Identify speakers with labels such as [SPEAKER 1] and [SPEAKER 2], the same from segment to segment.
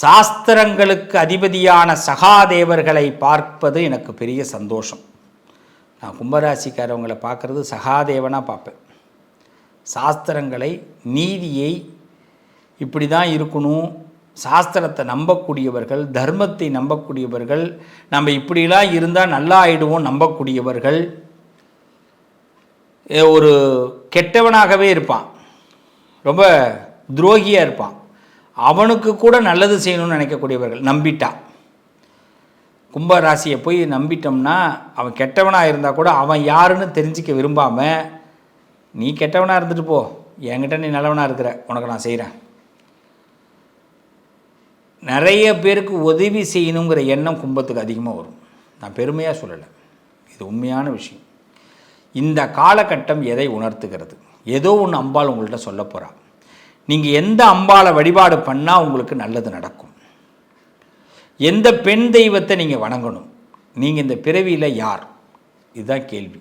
[SPEAKER 1] சாஸ்திரங்களுக்கு அதிபதியான சகாதேவர்களை பார்ப்பது எனக்கு பெரிய சந்தோஷம். நான் கும்பராசிக்காரவங்களை பார்க்குறது சகாதேவனாக பார்ப்பேன். சாஸ்திரங்களை நீதியை இப்படி தான் இருக்கணும். சாஸ்திரத்தை நம்பக்கூடியவர்கள் தர்மத்தை நம்பக்கூடியவர்கள் நம்ம இப்படிலாம் இருந்தால் நல்லா ஆயிடுவோம் நம்பக்கூடியவர்கள். ஒரு கெட்டவனாகவே இருப்பான். ரொம்ப துரோகியாக இருப்பான். அவனுக்கு கூட நல்லது செய்யணும்னு நினைக்கக்கூடியவர்கள். நம்பிட்டா. கும்பராசியை போய் நம்பிட்டோம்னா அவன் கெட்டவனாக இருந்தால் கூட அவன் யாருன்னு தெரிஞ்சிக்க விரும்பாமல் நீ கெட்டவனாக இருந்துட்டு போ. என்கிட்ட நீ நல்லவனாக இருக்கிற. உனக்கு நான் செய்கிறேன் நிறைய பேருக்கு உதவி செய்யணுங்கிற எண்ணம் கும்பத்துக்கு அதிகமாக வரும். நான் பெருமையாக சொல்லலை. இது உண்மையான விஷயம். இந்த காலகட்டம் எதை உணர்த்துகிறது? ஏதோ ஒன்று அம்பாள் உங்கள்கிட்ட சொல்ல போகிறான் நீங்கள் எந்த அம்பாளை வழிபாடு பண்ணால் உங்களுக்கு நல்லது நடக்கும். எந்த பெண் தெய்வத்தை நீங்கள் வணங்கணும்? நீங்கள் இந்த பிறவியில் யார்? இதுதான் கேள்வி.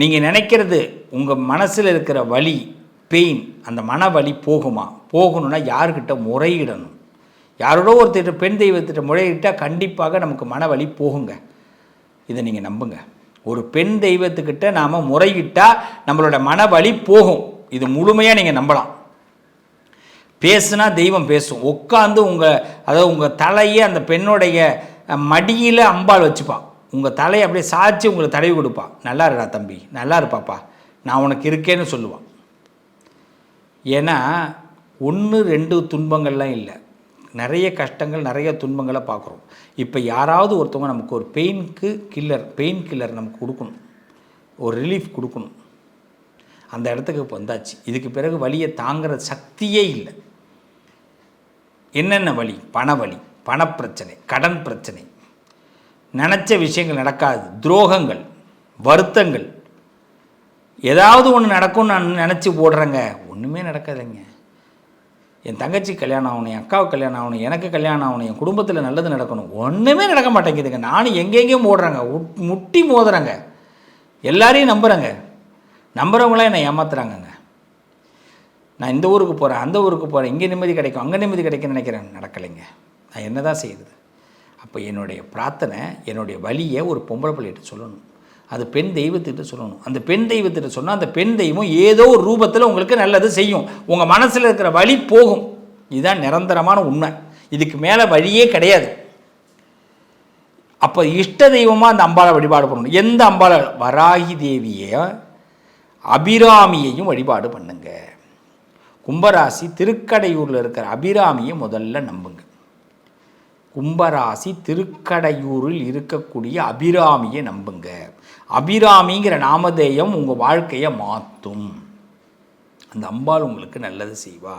[SPEAKER 1] நீங்கள் நினைக்கிறது உங்கள் மனசில் இருக்கிற வலி பெயின் அந்த மன வலி போகுமா? போகணும்னா யார்கிட்ட முறையிடணும்? யாரோட ஒருத்தர் பெண் தெய்வத்திட்ட முறையிட்டால் கண்டிப்பாக நமக்கு மன வலி போகுங்க. இதை நீங்கள் நம்புங்க. ஒரு பெண் தெய்வத்துக்கிட்ட நாம் முறையிட்டால் நம்மளோட மன வலி போகும். இது முழுமையாக நீங்கள் நம்பலாம். பேசுனா தெய்வம் பேசும். உட்காந்து உங்கள் அதாவது உங்கள் தலையை அந்த பெண்ணுடைய மடியில் அம்பாள் வச்சுப்பான். உங்கள் தலையை அப்படியே சாய்ச்சி உங்களுக்கு தடவி கொடுப்பா நல்லா இருடா தம்பி நல்லா இருப்பாப்பா. நான் உனக்கு இருக்கேன்னு சொல்லுவான். ஏன்னா ஒன்று ரெண்டு துன்பங்கள்லாம் இல்லை. நிறைய கஷ்டங்கள் நிறைய துன்பங்களை பார்க்குறோம். இப்போ யாராவது ஒருத்தவங்க நமக்கு ஒரு பெயினுக்கு கில்லர் பெயின் கில்லர் நமக்கு கொடுக்கணும். ஒரு ரிலீஃப் கொடுக்கணும். அந்த இடத்துக்கு இப்போ வந்தாச்சு. இதுக்கு பிறகு வழியை தாங்குற சக்தியே இல்லை. என்னென்ன வழி? பண வழி பணப்பிரச்சனை கடன் பிரச்சனை. நினச்ச விஷயங்கள் நடக்காது. துரோகங்கள் வருத்தங்கள். ஏதாவது ஒன்று நடக்கும்னு நான் நினச்சி போடுறேங்க ஒன்றுமே நடக்காதுங்க. என் தங்கச்சி கல்யாணம் ஆகணும் என் அக்காவுக்கு கல்யாணம் ஆகணும் எனக்கு கல்யாணம் ஆகணும் என் குடும்பத்தில் நல்லது நடக்கணும். ஒன்றுமே நடக்க மாட்டேங்குதுங்க. நானும் எங்கெங்கேயும் ஓடுறேங்க. முட்டி மோதுறேங்க. எல்லாரையும் நம்புகிறேங்க நம்புறவங்களாம் என்னை ஏமாத்துறாங்கங்க. நான் இந்த ஊருக்கு போகிறேன் அந்த ஊருக்கு போகிறேன் இங்கே நிம்மதி கிடைக்கும் அங்கே நிம்மதி கிடைக்கும்னு நினைக்கிறேன். நடக்கலைங்க. நான் என்ன தான் செய்யுது அப்போ என்னுடைய பிரார்த்தனை என்னுடைய வழியை ஒரு பொம்பளை பிள்ளைகிட்ட சொல்லணும். அது பெண் தெய்வத்திட்ட சொல்லணும். அந்த பெண் தெய்வத்திட்ட சொன்னால் அந்த பெண் தெய்வம் ஏதோ ஒரு ரூபத்தில் உங்களுக்கு நல்லது செய்யும். உங்கள் மனசில் இருக்கிற வழி போகும். இதுதான் நிரந்தரமான உண்மை. இதுக்கு மேலே வழியே கிடையாது. அப்போ இஷ்ட தெய்வமாக அந்த அம்பாளை வழிபாடு பண்ணணும். எந்த அம்பாளை வராகி தேவியை அபிராமியையும் வழிபாடு பண்ணுங்கள் கும்பராசி திருக்கடையூரில் இருக்கிற அபிராமியை முதல்ல நம்புங்க. கும்பராசி திருக்கடையூரில் இருக்கக்கூடிய அபிராமியை நம்புங்க. அபிராமிங்கிற நாமதேயம் உங்கள் வாழ்க்கையை மாற்றும் அந்த அம்பாள் உங்களுக்கு நல்லது செய்வா.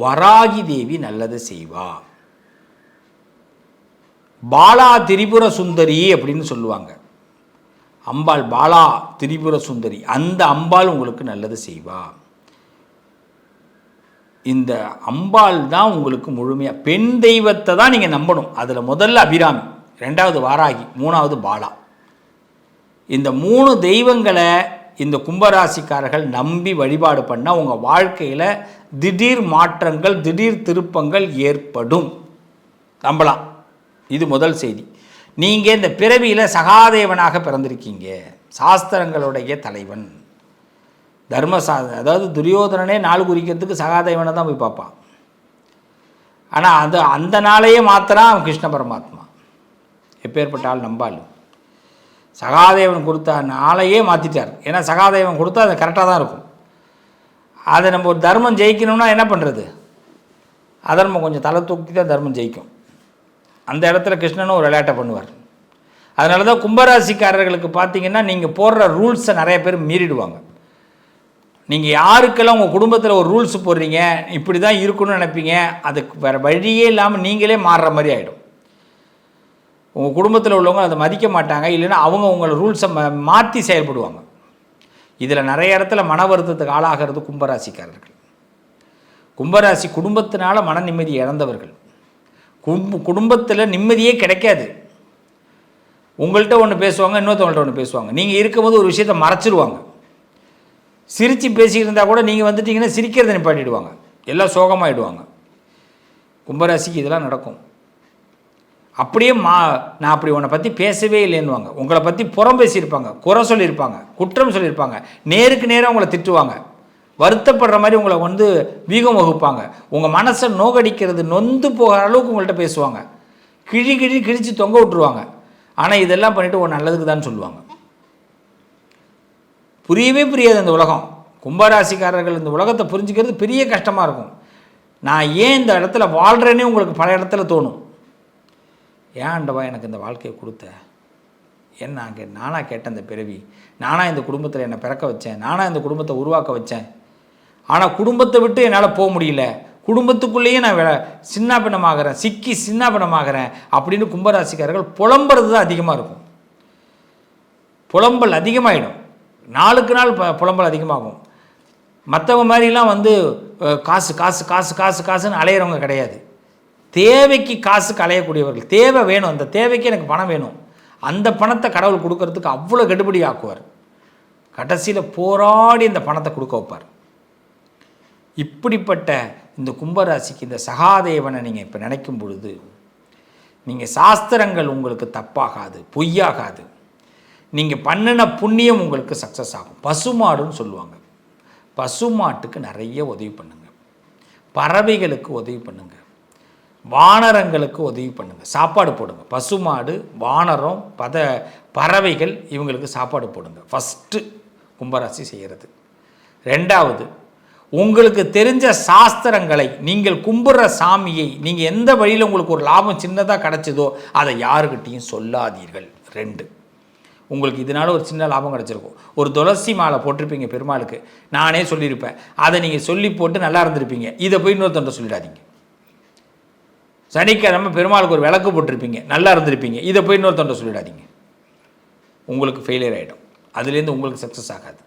[SPEAKER 1] வராகி தேவி நல்லது செய்வா. பாலா திரிபுர சுந்தரி அப்படின்னு சொல்லுவாங்க. அம்பாள் பாலா திரிபுர சுந்தரி. அந்த அம்பாள் உங்களுக்கு நல்லது செய்வா. இந்த அம்பாள் தான் உங்களுக்கு முழுமையாக பெண் தெய்வத்தை தான் நீங்கள் நம்பணும். அதில் முதல்ல அபிராமி ரெண்டாவது வாராகி மூணாவது பாலா. இந்த மூணு தெய்வங்களை இந்த கும்பராசிக்காரர்கள் நம்பி வழிபாடு பண்ணால் உங்கள் வாழ்க்கையில் திடீர் மாற்றங்கள் திடீர் திருப்பங்கள் ஏற்படும். நம்பலாம். இது முதல் செய்தி. நீங்கள் இந்த பிறவியில் சகாதேவனாக பிறந்திருக்கீங்க. சாஸ்திரங்களுடைய தலைவன். தர்ம தர்மசா அதாவது துரியோதனனே நாள் குறிக்கிறதுக்கு சகாதேவனை தான் போய் பார்ப்பான். ஆனால் அது அந்த நாளையே மாத்திரம் அவன் கிருஷ்ண பரமாத்மா. எப்பேற்பட்ட ஆள் நம்பாள் சகாதேவன் கொடுத்த நாளையே மாற்றிட்டார் ஏன்னா சகாதேவன் கொடுத்தா அது கரெக்டாக தான் இருக்கும். அதை நம்ம ஒரு தர்மம் ஜெயிக்கணும்னா என்ன பண்ணுறது அதர்மம் கொஞ்சம் தலை தூக்கி தான் தர்மம் ஜெயிக்கும். அந்த இடத்துல கிருஷ்ணனும் ஒரு விளையாட்டை பண்ணுவார். அதனால தான் கும்பராசிக்காரர்களுக்கு பார்த்தீங்கன்னா நீங்கள் போடுற ரூல்ஸை நிறைய பேர் மீறிடுவாங்க. நீங்கள் யாருக்கெல்லாம் உங்கள் குடும்பத்தில் ஒரு ரூல்ஸ் போடுறீங்க இப்படி தான் இருக்கணும்னு நினைப்பீங்க அதுக்கு வேறு வழியே இல்லாமல் நீங்களே மாறுற மாதிரி ஆகிடும் உங்கள் குடும்பத்தில் உள்ளவங்க அதை மதிக்க மாட்டாங்க இல்லைன்னா அவங்க உங்களை ரூல்ஸை மாற்றி செயல்படுவாங்க. இதில் நிறைய இடத்துல மன வருத்தத்துக்கு ஆளாகிறது கும்பராசிக்காரர்கள். கும்பராசி குடும்பத்தினால் மன நிம்மதி இழந்தவர்கள். கும்ப குடும்பத்தில் நிம்மதியே கிடைக்காது. உங்கள்கிட்ட ஒன்று பேசுவாங்க இன்னொருத்தவங்கள்ட்ட ஒன்று பேசுவாங்க. நீங்கள் இருக்கும்போது ஒரு விஷயத்தை மறைச்சிருவாங்க. சிரித்து பேசிக்கிட்டு இருந்தால் கூட நீங்கள் வந்துட்டீங்கன்னா சிரிக்கிறத நிப்பாட்டிடுவாங்க. எல்லாம் சோகமாகிடுவாங்க கும்பராசிக்கு இதெல்லாம் நடக்கும். அப்படியே மா நான் அப்படி உன்னை பற்றி பேசவே இல்லைன்னுவாங்க. உங்களை பற்றி புறம் பேசியிருப்பாங்க. குறை சொல்லியிருப்பாங்க. குற்றம் சொல்லியிருப்பாங்க. நேருக்கு நேராக உங்களை திட்டுவாங்க. வருத்தப்படுற மாதிரி உங்களை வந்து வீகம் வகுப்பாங்க. உங்கள் மனசை நோகடிக்கிறது நொந்து போகிற அளவுக்கு உங்கள்கிட்ட பேசுவாங்க. கிழி கிழி கிழிச்சு தொங்க விட்டுருவாங்க. ஆனால் இதெல்லாம் பண்ணிவிட்டு உன் நல்லதுக்கு தான் சொல்லுவாங்க. புரியவே புரியாது இந்த உலகம். கும்பராசிக்காரர்கள் இந்த உலகத்தை புரிஞ்சுக்கிறது பெரிய கஷ்டமாக இருக்கும். நான் ஏன் இந்த இடத்துல வாழ்கிறேனே உங்களுக்கு பல இடத்துல தோணும். ஏன் ஆண்டவா எனக்கு இந்த வாழ்க்கையை கொடுத்த? ஏன் நான் கே நானாக கேட்டேன் இந்த பிறவி நானாக இந்த குடும்பத்தில் என்னை பிறக்க வச்சேன் நானாக இந்த குடும்பத்தை உருவாக்க வச்சேன். ஆனால் குடும்பத்தை விட்டு என்னால் போக முடியல. குடும்பத்துக்குள்ளேயே நான் வே- சின்னாபின்னமாகறேன் சிக்கி சின்னாபின்னமாகறேன் அப்படின்னு கும்பராசிக்காரர்கள் புலம்புறது தான் அதிகமாக இருக்கும். புலம்பல் அதிகமாகிடும் நாளுக்கு நாள் ப புலம்பல் அதிகமாகும். மற்றவங்க மாதிரிலாம் வந்து காசு காசு காசு காசு காசுன்னு அலையிறவங்க கிடையாது. தேவைக்கு காசுக்கு அலையக்கூடியவர்கள். தேவை வேணும். அந்த தேவைக்கு எனக்கு பணம் வேணும். அந்த பணத்தை கடவுள் கொடுக்கறதுக்கு அவ்வளோ கெடுபடி ஆக்குவார். கடைசியில் போராடி இந்த பணத்தை கொடுக்க வைப்பார். இப்படிப்பட்ட இந்த கும்பராசிக்கு இந்த சகாதேவனை நீங்கள் இப்போ நினைக்கும் பொழுது நீங்கள் சாஸ்திரங்கள் உங்களுக்கு தப்பாகாது பொய்யாகாது. நீங்கள் பண்ணின புண்ணியம் உங்களுக்கு சக்ஸஸ் ஆகும். பசுமாடுன்னு சொல்லுவாங்க. பசுமாட்டுக்கு நிறைய உதவி பண்ணுங்கள் பறவைகளுக்கு உதவி பண்ணுங்கள் வானரங்களுக்கு உதவி பண்ணுங்கள் சாப்பாடு போடுங்க. பசுமாடு வானரம் பத பறவைகள் இவங்களுக்கு சாப்பாடு போடுங்க. ஃபஸ்ட்டு கும்பராசி செய்கிறது ரெண்டாவது உங்களுக்கு தெரிஞ்ச சாஸ்திரங்களை நீங்கள் கும்பிட்ற சாமியை நீங்கள் எந்த வழியில் உங்களுக்கு ஒரு லாபம் சின்னதாக கிடச்சிதோ அதை யாருக்கிட்டேயும் சொல்லாதீர்கள். ரெண்டு உங்களுக்கு இதனால ஒரு சின்ன லாபம் கிடச்சிருக்கும். ஒரு துளசி மாலை போட்டிருப்பீங்க பெருமாளுக்கு. நானே சொல்லியிருப்பேன். அதை நீங்கள் சொல்லி போட்டு நல்லா இருந்திருப்பீங்க. இதை போய் இன்னொருத்தன்ட்ட சொல்லிடாதீங்க. சனிக்கிழமை பெருமாளுக்கு ஒரு விளக்கு போட்டிருப்பீங்க. நல்லா இருந்திருப்பீங்க. இதை போய் இன்னொருத்தன்ட்ட சொல்லிடாதீங்க. உங்களுக்கு ஃபெயிலியர் ஆகிடும் அதுலேருந்து உங்களுக்கு சக்ஸஸ் ஆகாது.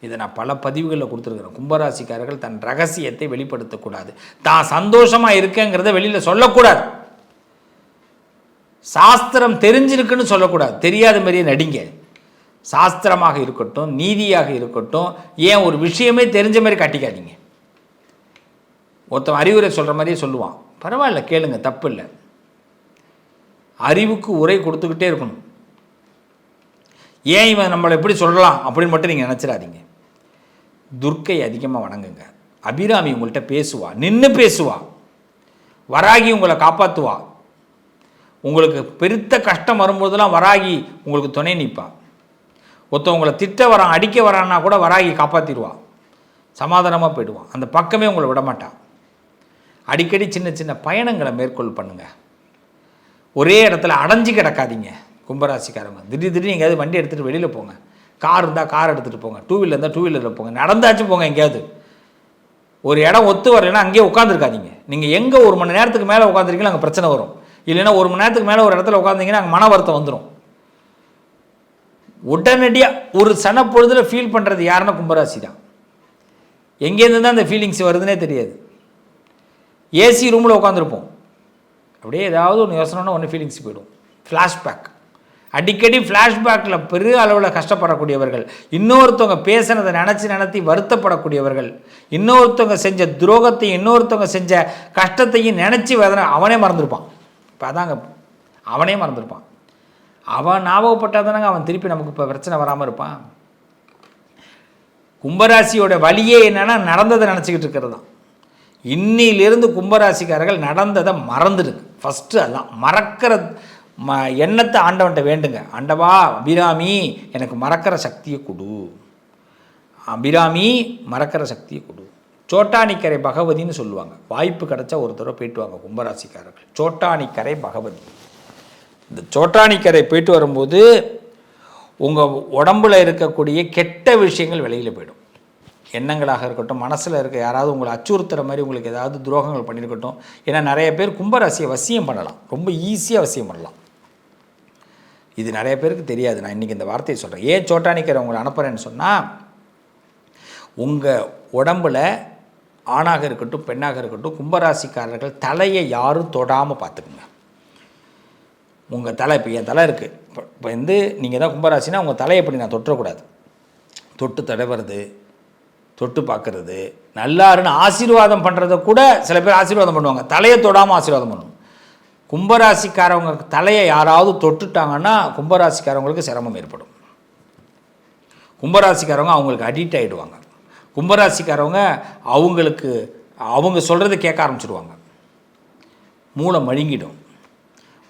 [SPEAKER 1] இதை நான் பல பதிவுகளில் கொடுத்துருக்குறேன். கும்பராசிக்காரர்கள் தன் ரகசியத்தை வெளிப்படுத்தக்கூடாது. தான் சந்தோஷமாக இருக்கேங்கிறத வெளியில் சொல்லக்கூடாது. சாஸ்திரம் தெரிஞ்சிருக்குன்னு சொல்லக்கூடாது. தெரியாத மாதிரியே நடிங்க. சாஸ்திரமாக இருக்கட்டும் நீதியாக இருக்கட்டும் ஏன் ஒரு விஷயமே தெரிஞ்ச மாதிரி காட்டிக்காதீங்க. ஒருத்தன் அறிவுரை சொல்கிற மாதிரியே சொல்லுவான். பரவாயில்ல கேளுங்க தப்பு இல்லை. அறிவுக்கு உரை கொடுத்துக்கிட்டே இருக்கணும். ஏன் இவன் நம்மளை எப்படி சொல்லலாம் அப்படின்னு மட்டும் நீங்கள் நினச்சிடாதீங்க. துர்க்கை அதிகமாக வணங்குங்க. அபிராமி உங்கள்கிட்ட பேசுவா நின்று பேசுவா. வராகி உங்களை காப்பாற்றுவா உங்களுக்கு பெருத்த கஷ்டம் வரும்போதெல்லாம் வராகி உங்களுக்கு துணை நிற்பா ஒருத்தவங்களை திட்ட வரான் அடிக்க வரான்னா கூட வராகி காப்பாற்றிடுவான் சமாதானமாக போயிடுவான். அந்த பக்கமே உங்களை விடமாட்டான் அடிக்கடி சின்ன சின்ன பயணங்களை மேற்கொள் பண்ணுங்கள் ஒரே இடத்துல அடைஞ்சு கிடக்காதீங்க. கும்பராசிக்காரங்க. திடீர் திடீர்னு எங்கேயாவது வண்டி எடுத்துகிட்டு வெளியில் போங்க. கார் இருந்தால் கார் எடுத்துகிட்டு போங்க. டூ வீலர் இருந்தால் டூ வீலரில் போங்க. நடந்தாச்சும் போங்க எங்கேயாவது. ஒரு இடம் ஒத்து வரலைன்னா அங்கேயே உட்காந்துருக்காதீங்க நீங்கள் எங்கே ஒரு மணி நேரத்துக்கு மேலே உட்காந்துருக்கீங்களோ அங்கே பிரச்சனை வரும். இல்லைன்னா ஒரு மணி நேரத்துக்கு மேலே ஒரு இடத்துல உட்காந்திங்கன்னா அங்கே மன வருத்தம் வந்துடும் உடனடியாக ஒரு சனப்பொழுதில் ஃபீல் பண்ணுறது யாருன்னா கும்பராசி தான். எங்கேருந்து தான் அந்த ஃபீலிங்ஸ் வருதுன்னே தெரியாது. ஏசி ரூமில் உட்காந்துருப்போம் அப்படியே ஏதாவது ஒன்று யோசனைனா ஒன்று ஃபீலிங்ஸ் போயிடும். ஃப்ளாஷ்பேக் அடிக்கடி ஃப்ளாஷ்பேக்கில் பெரிய அளவில் கஷ்டப்படக்கூடியவர்கள் இன்னொருத்தவங்க பேசுனதை நினச்சி நினத்தி வருத்தப்படக்கூடியவர்கள் இன்னொருத்தவங்க செஞ்ச துரோகத்தையும் இன்னொருத்தவங்க செஞ்ச கஷ்டத்தையும் நினச்சி வேதனை அவனே மறந்துருப்பான். இப்போ அதாங்க அவனே மறந்துருப்பான். அவன் ஞாபகப்பட்டால் தானங்க அவன் திருப்பி நமக்கு இப்போ பிரச்சனை வராமல் இருப்பான். கும்பராசியோட வழியே என்னென்னா நடந்ததை நினச்சிக்கிட்டு இருக்கிறது தான் இன்னிலிருந்து கும்பராசிக்காரர்கள் நடந்ததை மறந்துடுங்க. ஃபஸ்ட்டு அதான். மறக்கிற ம எண்ணத்தை ஆண்டவன்ட்ட வேண்டுங்க. ஆண்டவா அபிராமி எனக்கு மறக்கிற சக்தியை கொடு. அபிராமி மறக்கிற சக்தியை கொடு. சோட்டானிக்கரை பகவதின்னு சொல்லுவாங்க. வாய்ப்பு கிடைச்சா ஒரு தடவை போயிட்டு வாங்க கும்பராசிக்காரர்கள். சோட்டானிக்கரை பகவதி. இந்த சோட்டானிக்கரை போயிட்டு வரும்போது உங்கள் உடம்புல இருக்கக்கூடிய கெட்ட விஷயங்கள் வெளியில் போயிடும். எண்ணங்களாக இருக்கட்டும் மனசில் இருக்க யாராவது உங்களை அச்சுறுத்துகிற மாதிரி உங்களுக்கு ஏதாவது துரோகங்கள் பண்ணியிருக்கட்டும். ஏன்னா நிறைய பேர் கும்பராசியை வசியம் பண்ணலாம். ரொம்ப ஈஸியாக வசியம் பண்ணலாம். இது நிறைய பேருக்கு தெரியாது. நான் இன்றைக்கி இந்த வார்த்தையை சொல்கிறேன் ஏன் சோட்டானிக்கரை உங்களை அனுப்புகிறேன்னு சொன்னால் உங்கள் உடம்புல ஆணாக இருக்கட்டும் பெண்ணாக இருக்கட்டும் கும்பராசிக்காரர்கள் தலையை யாரும் தொடாமல் பார்த்துக்குங்க. உங்கள் தலை இப்போ என் தலை இருக்குது இப்போ இப்போ வந்து நீங்கள் தான் கும்பராசினா உங்கள் தலையை இப்படி நான் தொட்டக்கூடாது. தொட்டு தடவுறது தொட்டு பார்க்கறது நல்லாருன்னு ஆசீர்வாதம் பண்ணுறத கூட சில பேர் ஆசீர்வாதம் பண்ணுவாங்க. தலையை தொடாமல் ஆசீர்வாதம் பண்ணுவாங்க கும்பராசிக்காரவங்க தலையை யாராவது தொட்டுட்டாங்கன்னா கும்பராசிக்காரவங்களுக்கு சிரமம் ஏற்படும். கும்பராசிக்காரவங்க அவங்களுக்கு அடிக்ட் ஆகிடுவாங்க கும்பராசிக்காரவங்க அவங்களுக்கு அவங்க சொல்கிறது கேட்க ஆரம்பிச்சிடுவாங்க மூளை மழுங்கிடும்.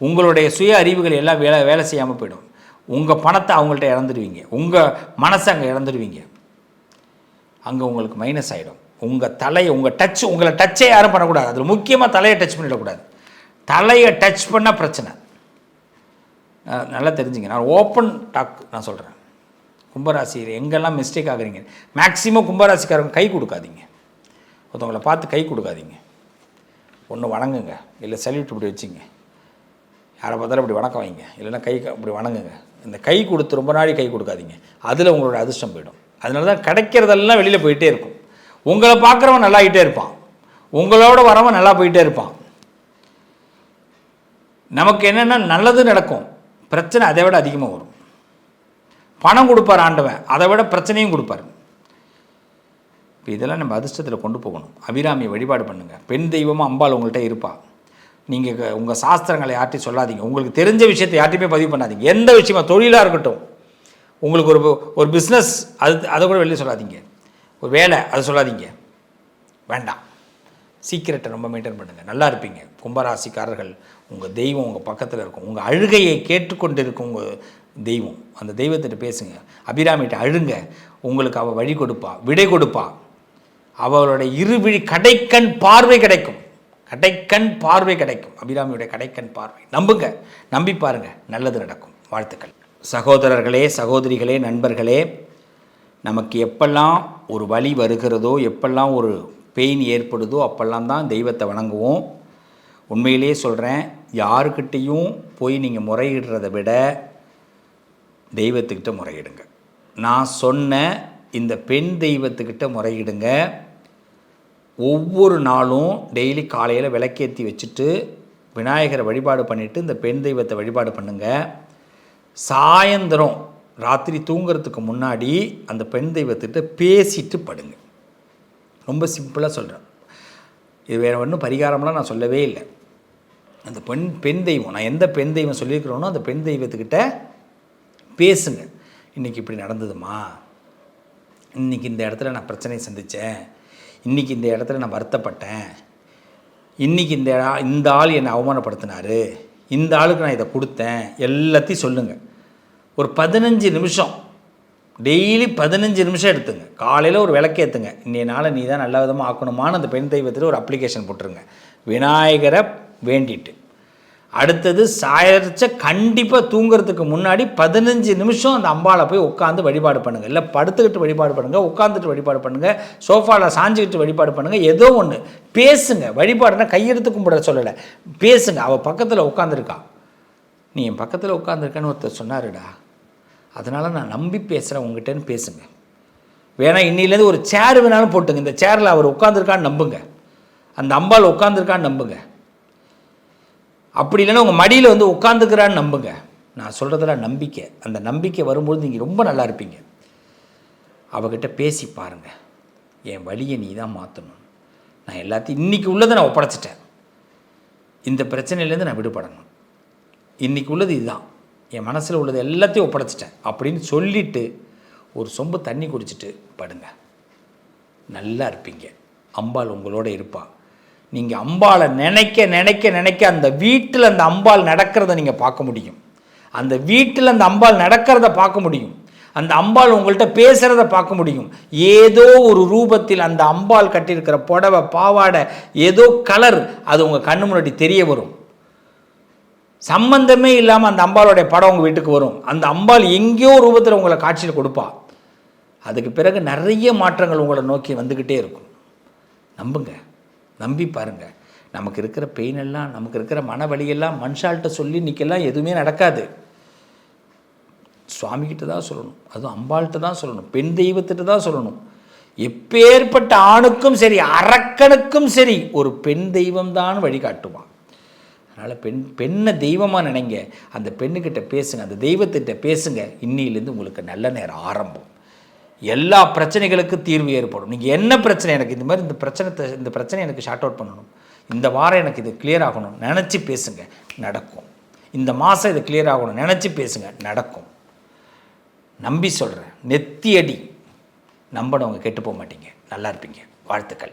[SPEAKER 1] உங்களுடைய சுய அறிவுகள் எல்லாம் வேலை வேலை செய்யாமல் போயிடும். உங்கள் பணத்தை அவங்கள்ட்ட இழந்துடுவீங்க உங்கள் மனசை அங்கே இழந்துடுவீங்க அங்கே உங்களுக்கு மைனஸ் ஆகிடும் உங்கள் தலையை உங்கள் டச் உங்களை டச்சே யாரும் பண்ணக்கூடாது. அதில் முக்கியமாக தலையை டச் பண்ணிடக்கூடாது. தலையை டச் பண்ணால் பிரச்சனை. நல்லா தெரிஞ்சுங்க. நான் ஓப்பன் டாக் நான் சொல்கிறேன் கும்பராசியில் எங்கெல்லாம் மிஸ்டேக் ஆகுறீங்க? மேக்ஸிமம் கும்பராசிக்காரங்க கை கொடுக்காதீங்க. ஒருத்தவங்களை பார்த்து கை கொடுக்காதீங்க. ஒன்று வணங்குங்க. இல்லை சல்யூட் இப்படி வச்சுங்க. யாரை பார்த்தாலும் இப்படி வணக்கம் வைங்க. இல்லைன்னா கை இப்படி வணங்குங்க. இந்த கை கொடுத்து ரொம்ப நாளைக்கு கை கொடுக்காதீங்க. அதில் உங்களோட அதிர்ஷ்டம் போயிடும். அதனால தான் கிடைக்கிறதெல்லாம் வெளியில் போயிட்டே இருக்கும். உங்களை பார்க்குறவன் நல்லா ஆகிட்டே இருப்பான். உங்களோட வரவன் நல்லா போயிட்டே இருப்பான். நமக்கு என்னென்னா நல்லது நடக்கும். பிரச்சனை அதை விட அதிகமாக வரும். பணம் கொடுப்பார் ஆண்டவன். அதை விட பிரச்சனையும் கொடுப்பார். இப்போ இதெல்லாம் நம்ம அதிர்ஷ்டத்தில் கொண்டு போகணும். அபிராமியை வழிபாடு பண்ணுங்கள் பெண் தெய்வமாக அம்பாள் உங்கள்கிட்ட இருப்பா. நீங்கள் உங்கள் சாஸ்திரங்களை யார்ட்டையும் சொல்லாதீங்க. உங்களுக்கு தெரிஞ்ச விஷயத்தை யார்ட்டையுமே பதிவு பண்ணாதீங்க. எந்த விஷயமா தொழிலாக இருக்கட்டும். உங்களுக்கு ஒரு ஒரு பிஸ்னஸ் அது அதை கூட வெளியே சொல்லாதீங்க. ஒரு வேலை அதை சொல்லாதீங்க. வேண்டாம். சீக்கிரட்டை ரொம்ப மெயின்டைன் பண்ணுங்கள் நல்லா இருப்பீங்க. கும்பராசிக்காரர்கள் உங்கள் தெய்வம் உங்கள் பக்கத்தில் இருக்கும். உங்கள் அழுகையை கேட்டுக்கொண்டு இருக்கும் உங்கள் தெய்வம். அந்த தெய்வத்திட்ட பேசுங்க. அபிராமிகிட்ட அழுங்க. உங்களுக்கு அவள் வழி கொடுப்பா விடை கொடுப்பா. அவளுடைய இருவிழி கடைக்கண் பார்வை கிடைக்கும். கடைக்கண் பார்வை கிடைக்கும். அபிராமியுடைய கடைக்கண் பார்வை. நம்புங்க. நம்பி பாருங்க. நல்லது நடக்கும். வாழ்த்துக்கள். சகோதரர்களே சகோதரிகளே நண்பர்களே நமக்கு எப்பெல்லாம் ஒரு வழி வருகிறதோ எப்பெல்லாம் ஒரு பெயின் ஏற்படுதோ அப்பெல்லாம் தான் தெய்வத்தை வணங்குவோம். உண்மையிலே சொல்கிறேன் யாருக்கிட்டேயும் போய் நீங்கள் முறையிடுறதை விட தெய்வத்துக்கிட்ட முறையிடுங்க. நான் சொன்ன இந்த பெண் தெய்வத்துக்கிட்ட முறையிடுங்க. ஒவ்வொரு நாளும் டெய்லி காலையில் விளக்கேற்றி வச்சுட்டு விநாயகரை வழிபாடு பண்ணிவிட்டு இந்த பெண் தெய்வத்தை வழிபாடு பண்ணுங்கள் சாயந்தரம் ராத்திரி தூங்குறதுக்கு முன்னாடி அந்த பெண் தெய்வத்திட்ட பேசிட்டு படுங்க. ரொம்ப சிம்பிளாக சொல்கிறேன் இது வேறு ஒன்றும் பரிகாரம்லாம் நான் சொல்லவே இல்லை. அந்த பெண் பெண் தெய்வம் நான் எந்த பெண் தெய்வம் சொல்லியிருக்கிறோனோ அந்த பெண் தெய்வத்துக்கிட்ட பேசுங்க. இன்றைக்கி இப்படி நடந்ததுமா? இன்றைக்கி இந்த இடத்துல நான் பிரச்சனையை சந்தித்தேன் இன்றைக்கி இந்த இடத்துல நான் வருத்தப்பட்டேன். இன்றைக்கி இந்த இந்த ஆள் என்னை அவமானப்படுத்தினாரு. இந்த ஆளுக்கு நான் இதை கொடுத்தேன். எல்லாத்தையும் சொல்லுங்கள் ஒரு பதினஞ்சு நிமிஷம் டெய்லி பதினஞ்சு நிமிஷம் எடுத்துங்க. காலையில் ஒரு விளக்கேற்றுங்க இன்னைய நாளை நீ தான் நல்ல விதமாக ஆக்கணுமான்னு அந்த பெண் தெய்வத்தில் ஒரு அப்ளிகேஷன் போட்டுருங்க. விநாயகரை வேண்டிட்டு. அடுத்தது சாயரிச்ச கண்டிப்பாக தூங்குறதுக்கு முன்னாடி பதினஞ்சு நிமிஷம் அந்த அம்பாளை போய் உட்காந்து வழிபாடு பண்ணுங்கள் இல்லை படுத்துக்கிட்டு வழிபாடு பண்ணுங்கள் உட்காந்துட்டு வழிபாடு பண்ணுங்கள் சோஃபாவில் சாஞ்சிக்கிட்டு வழிபாடு பண்ணுங்கள் ஏதோ ஒன்று பேசுங்க. வழிபாடுனா கையெடுத்து கும்பிட சொல்லலை. பேசுங்க. அவள் பக்கத்தில் உட்காந்துருக்கா நீ என் பக்கத்தில் உட்காந்துருக்கன்னு ஒருத்தர் சொன்னாருடா. அதனால் நான் நம்பி பேசுகிறேன் உங்ககிட்டன்னு பேசுங்க. வேணா இன்னிலேருந்து ஒரு சேர் வேணாலும் போட்டுங்க. இந்த சேரில் அவர் உட்காந்துருக்கான்னு நம்புங்க. அந்த அம்பாள் உட்காந்துருக்கான்னு நம்புங்க. அப்படி இல்லைன்னா உங்கள் மடியில் வந்து உட்காந்துக்கிறான்னு நம்புங்க. நான் சொல்கிறதெல்லாம் நம்பிக்கை. அந்த நம்பிக்கை வரும்போது நீங்கள் ரொம்ப நல்லா இருப்பீங்க. அவகிட்ட பேசி பாருங்கள் என் வழியை நீ தான் மாற்றணும் நான் எல்லாத்தையும் இன்றைக்கி உள்ளதை நான் ஒப்படைச்சிட்டேன். இந்த பிரச்சனையிலேருந்து நான் விடுபடணும். இன்றைக்கி உள்ளது இதுதான். என் மனசில் உள்ளது எல்லாத்தையும் ஒப்படைச்சிட்டேன். அப்படின்னு சொல்லிவிட்டு ஒரு சொம்பு தண்ணி குடிச்சிட்டு படுங்க. நல்லா இருப்பீங்க. அம்பாள் உங்களோட இருப்பாள் நீங்கள் அம்பாளை நினைக்க நினைக்க நினைக்க அந்த வீட்டில் அந்த அம்பாள் நடக்கிறத நீங்கள் பார்க்க முடியும். அந்த வீட்டில் அந்த அம்பாள் நடக்கிறத பார்க்க முடியும். அந்த அம்பாள் உங்கள்கிட்ட பேசுகிறத பார்க்க முடியும். ஏதோ ஒரு ரூபத்தில் அந்த அம்பாள் கட்டியிருக்கிற புடவை பாவாடை ஏதோ கலர் அது உங்கள் கண்ணு முன்னாடி தெரிய வரும். சம்பந்தமே இல்லாமல் அந்த அம்பாளுடைய படம் உங்கள் வீட்டுக்கு வரும். அந்த அம்பாள் எங்கேயோ ரூபத்தில் உங்களை காட்சியில் கொடுப்பா. அதுக்கு பிறகு நிறைய மாற்றங்கள் உங்களை நோக்கி வந்துக்கிட்டே இருக்கும். நம்புங்க. நம்பி பாருங்கள் நமக்கு இருக்கிற பெயின் எல்லாம் நமக்கு இருக்கிற மன வலியெல்லாம் மனுஷால்கிட்ட சொல்லி இன்னைக்கெல்லாம் எதுவுமே நடக்காது. சுவாமிகிட்ட தான் சொல்லணும். அதுவும் அம்பாள்கிட்ட தான் சொல்லணும். பெண் தெய்வத்திட்ட தான் சொல்லணும். எப்பேற்பட்ட ஆணுக்கும் சரி அரக்கனுக்கும் சரி ஒரு பெண் தெய்வம் தான் வழிகாட்டுவான் அதனால் பெண் பெண்ணை தெய்வமாக நினைங்க. அந்த பெண்ணுக்கிட்ட பேசுங்க. அந்த தெய்வத்திட்ட பேசுங்க. இன்னிலேருந்து உங்களுக்கு நல்ல நேரம் ஆரம்பம். எல்லா பிரச்சனைகளுக்கும் தீர்வு ஏற்படும். நீங்கள் என்ன பிரச்சனை எனக்கு இந்த மாதிரி இந்த பிரச்சனை இந்த பிரச்சனை எனக்கு ஷார்ட் அவுட் பண்ணணும். இந்த வாரம் எனக்கு இது கிளியர் ஆகணும். நினச்சி பேசுங்க. நடக்கும். இந்த மாதம் இது கிளியர் ஆகணும். நினச்சி பேசுங்க. நடக்கும். நம்பி சொல்கிறேன் நெத்தியடி. நம்பினவங்க கெட்டு போக மாட்டீங்க. நல்லா இருப்பீங்க. வாழ்த்துக்கள்.